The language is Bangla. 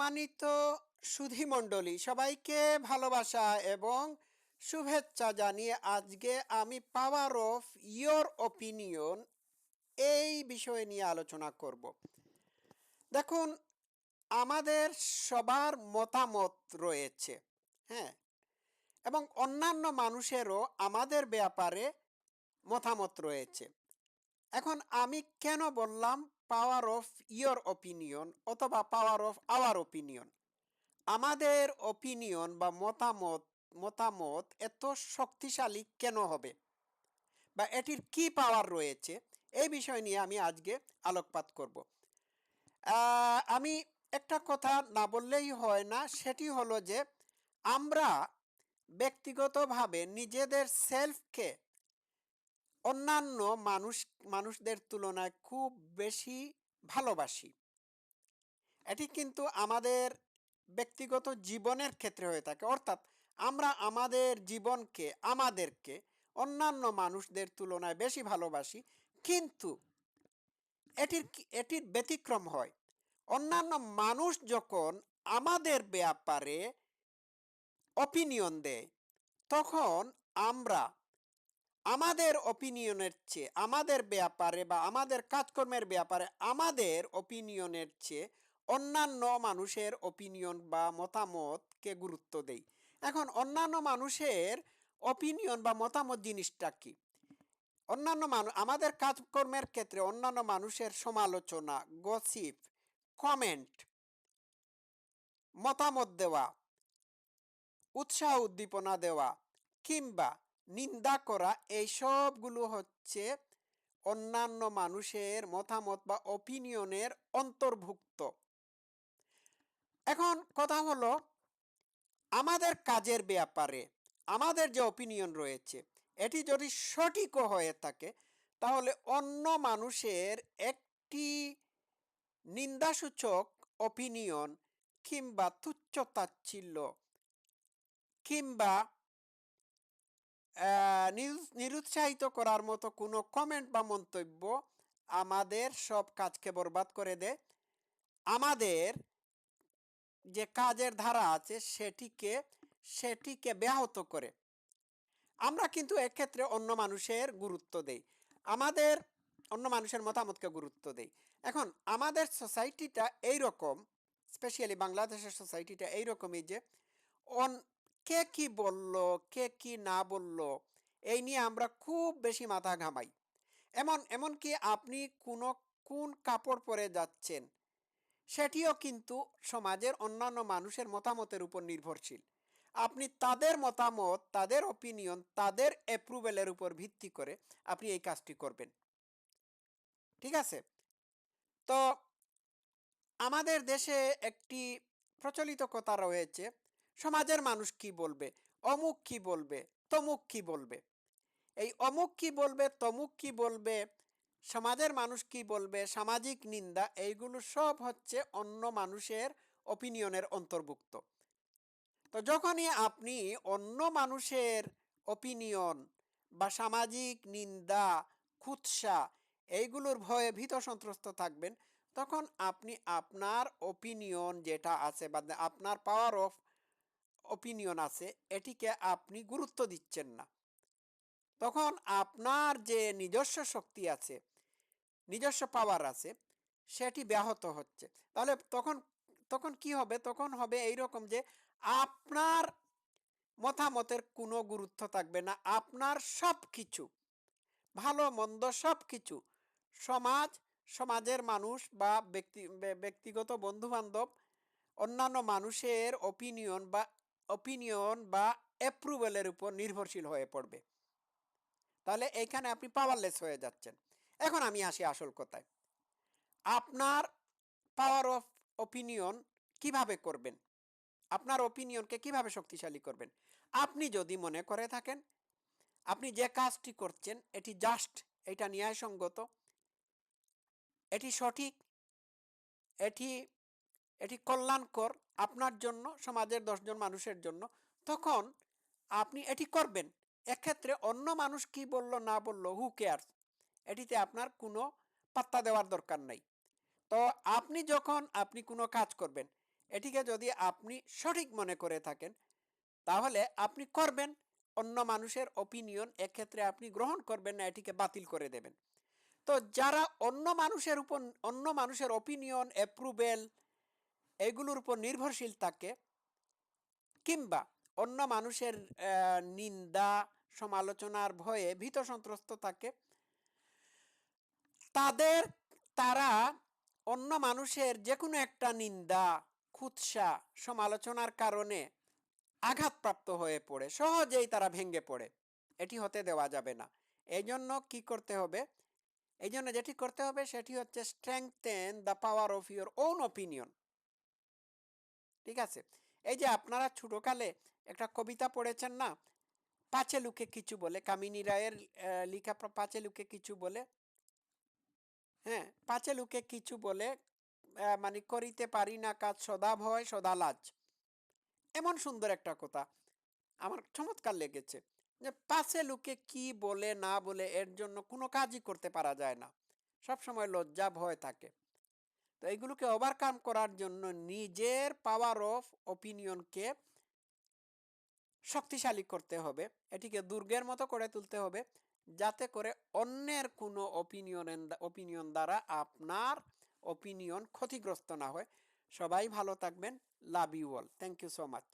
সম্মানিত সুধীমণ্ডলী সবাইকে ভালোবাসা এবং শুভেচ্ছা জানিয়ে আজকে আমি পাওয়ার অফ ইয়োর ওপিনিয়ন এই বিষয় নিয়ে আলোচনা করব। দেখুন, আমাদের সবার মতামত রয়েছে হ্যাঁ? এবং অন্যান্য মানুষেরও আমাদের ব্যাপারে মতামত রয়েছে। এখন আমি কেন বললাম পাওয়ার অফ ইয়োর ওপিনিয়ন অথবা পাওয়ার অফ আওয়ার অপিনিয়ন আমাদের অপিনিয়ন বা মতামত মতামত এত শক্তিশালী কেন হবে? বা এটির কি পাওয়ার রয়েছে? এই বিষয় নিয়ে আমি আজকে আলোকপাত করব। আমি একটা কথা না বললেই হয় না, সেটি হলো যে আমরা ব্যক্তিগতভাবে নিজেদের সেলফকে অন্যান্য মানুষ, মানুষদের তুলনায় খুব বেশি ভালোবাসি। এটি কিন্তু আমাদের ব্যক্তিগত জীবনের ক্ষেত্রে হয়ে থাকে। অর্থাৎ আমরা আমাদের জীবনকে, আমাদেরকে অন্যান্য মানুষদের তুলনায় বেশি ভালোবাসি, কিন্তু এটির এটির ব্যতিক্রম হয়। অন্যান্য মানুষ যখন আমাদের ব্যাপারে অপিনিয়ন দেয়, তখন আমরা আমাদের অপিনিয়নের চেয়ে, আমাদের ব্যাপারে বা আমাদের কাজকর্মের ব্যাপারে আমাদের অপিনিয়নের চেয়ে অন্যান্য মানুষের অপিনিয়ন বা মতামতকে গুরুত্ব দেই। এখন অন্যান্য মানুষের অপিনিয়ন বা মতামত জিনিসটা কি? অন্যান্য মানুষ আমাদের কাজকর্মের ক্ষেত্রে অন্যান্য মানুষের সমালোচনা গসিপ কমেন্ট মতামত দেওয়া, উৎসাহ উদ্দীপনা দেওয়া কিংবা নিন্দা করা, এই সবগুলো হচ্ছে অন্যান্য মানুষের মতামত বা অপিনিয়নের অন্তর্ভুক্ত। এখন কথা হলো, আমাদের কাজের ব্যাপারে আমাদের যে অপিনিয়ন রয়েছে, এটি যদি সঠিকও হয়ে থাকে, তাহলে অন্য মানুষের একটি নিন্দাসূচক অপিনিয়ন কিংবা তুচ্ছতাচ্ছিল্য কিংবা নিরুৎসাহিত করার মতো কোনো কমেন্ট বা মন্তব্য আমাদের সব কাজকে বরবাদ করে দেয়। আমাদের যে কাজের ধারা আছে সেটিকে সেটিকে ব্যাহত করে। আমরা কিন্তু এক্ষেত্রে অন্য মানুষের গুরুত্ব দেই। আমাদের, অন্য মানুষের মতামতকে গুরুত্ব দেই। এখন আমাদের সোসাইটিটা এইরকম স্পেশালি বাংলাদেশের সোসাইটিটা এইরকমই যে, অন কে কি বলল, কে কি না বলল, এই নিয়ে আমরা খুব বেশি মাথা ঘামাই। এমন এমনকি আপনি কোনো কোন কাপড় পরে যাচ্ছেন, সেটিও কিন্তু সমাজের অন্যান্য মানুষের মতামতের উপর নির্ভরশীল। আপনি তাদের মতামত, তাদের অপিনিয়ন তাদের অ্যাপ্রুভেলের উপর ভিত্তি করে আপনি এই কাজটি করবেন। ঠিক আছে? তো আমাদের দেশে একটি প্রচলিত কথা রয়েছে সমাজের মানুষ কি বলবে? অমুক কি বলবে? তমুক কি বলবে? এই অমুক কি বলবে? তমুক কি বলবে? সমাজের মানুষ কি বলবে? সামাজিক নিন্দা, এইগুলো সব হচ্ছে অন্য মানুষের অপিনিয়নের অন্তর্ভুক্ত। তো যখনই আপনি অন্য মানুষের অপিনিয়ন বা সামাজিক নিন্দা, খুৎসা, এইগুলোর ভয়ে ভীত সন্ত্রস্ত থাকবেন, তখন আপনি আপনার অপিনিয়ন যেটা আছে বা আপনার পাওয়ার অফ অপিনিয়ন আছে, এটিকে আপনি গুরুত্ব দিচ্ছেন না। তখন আপনার যে নিজস্ব শক্তি আছে, নিজস্ব পাওয়ার আছে, সেটি ব্যাহত হচ্ছে। তাহলে তখন তখন কি হবে? তখন হবে এই রকম যে আপনার মতামতের কোনো গুরুত্ব থাকবে না। আপনার সব কিছু ভালো, মন্দ সব কিছু সমাজ, সমাজের মানুষ বা ব্যক্তি, ব্যক্তিগত বন্ধু বান্ধব অন্যান্য মানুষের অপিনিয়ন বা অপিনিয়ন বা অ্যাপ্রুভেলের উপর নির্ভরশীল হয়ে পড়বে। তাহলে এইখানে আপনি পাওয়ারলেস হয়ে যাচ্ছেন। এখন আমি আসি আসল কথায়। আপনার পাওয়ার অফ অপিনিয়ন কীভাবে করবেন? আপনার অপিনিয়নকে কীভাবে শক্তিশালী করবেন? আপনি যদি মনে করে থাকেন, আপনি যে কাজটি করছেন, এটি জাস্ট এটা ন্যায়সঙ্গত, এটি সঠিক, এটি এটি কল্যাণকর আপনার জন্য, সমাজের দশজন মানুষের জন্য। তখন আপনি এটি করবেন। এক্ষেত্রে অন্য মানুষ কি বলল, না বলল হু কেয়ার্স এটিতে আপনার কোনো পাত্তা দেওয়ার দরকার নাই। তো আপনি যখন, আপনি কোনো কাজ করবেন, এটিকে যদি আপনি সঠিক মনে করে থাকেন, তাহলে আপনি করবেন। অন্য মানুষের অপিনিয়ন এক্ষেত্রে আপনি গ্রহণ করবেন না, এটিকে বাতিল করে দেবেন। তো যারা অন্য মানুষের উপর, অন্য মানুষের অপিনিয়ন অ্যাপ্রুভেল এগুলোর উপর নির্ভরশীল থাকে কিংবা অন্য মানুষের নিন্দা, সমালোচনার ভয়ে ভীত সন্ত্রস্ত থাকে। তাদের, তারা অন্য মানুষের যে কোনো একটা নিন্দা, খুৎসা, সমালোচনার কারণে আঘাতপ্রাপ্ত হয়ে পড়ে। সহজেই তারা ভেঙে পড়ে। এটি হতে দেওয়া যাবে না। এই জন্য কি করতে হবে? এই জন্য যেটি করতে হবে সেটি হচ্ছে strengthen the power of your own opinion ঠিক আছে? এই যে আপনারা ছোটকালে একটা কবিতা পড়েছেন না? পাঁচে লুকে কিছু বলে, কামিনী রায়ের লিখা পাঁচে লুকে কিছু বলে। হ্যাঁ পাঁচে লুকে কিছু বলে মানে করিতে পারি না কাজ, সদা ভয়, সদা লাজ। এমন সুন্দর একটা কথা। আমার চমৎকার লেগেছে যে পাশে লোকে কি বলে, না বলে, এর জন্য কোনো কাজই করতে পারা যায় না। সব সময় লজ্জা, ভয় থাকে। তো এইগুলোকে ওভারকাম করার জন্য নিজের পাওয়ার অফ অপিনিয়নকে শক্তিশালী করতে হবে। এটিকে দুর্গের মতো করে তুলতে হবে যাতে করে অন্যের কোনো অপিনিয়ন অপিনিয়ন দ্বারা আপনার অপিনিয়ন ক্ষতিগ্রস্ত না হয়। সবাই ভালো থাকবেন। Love you all thank you so much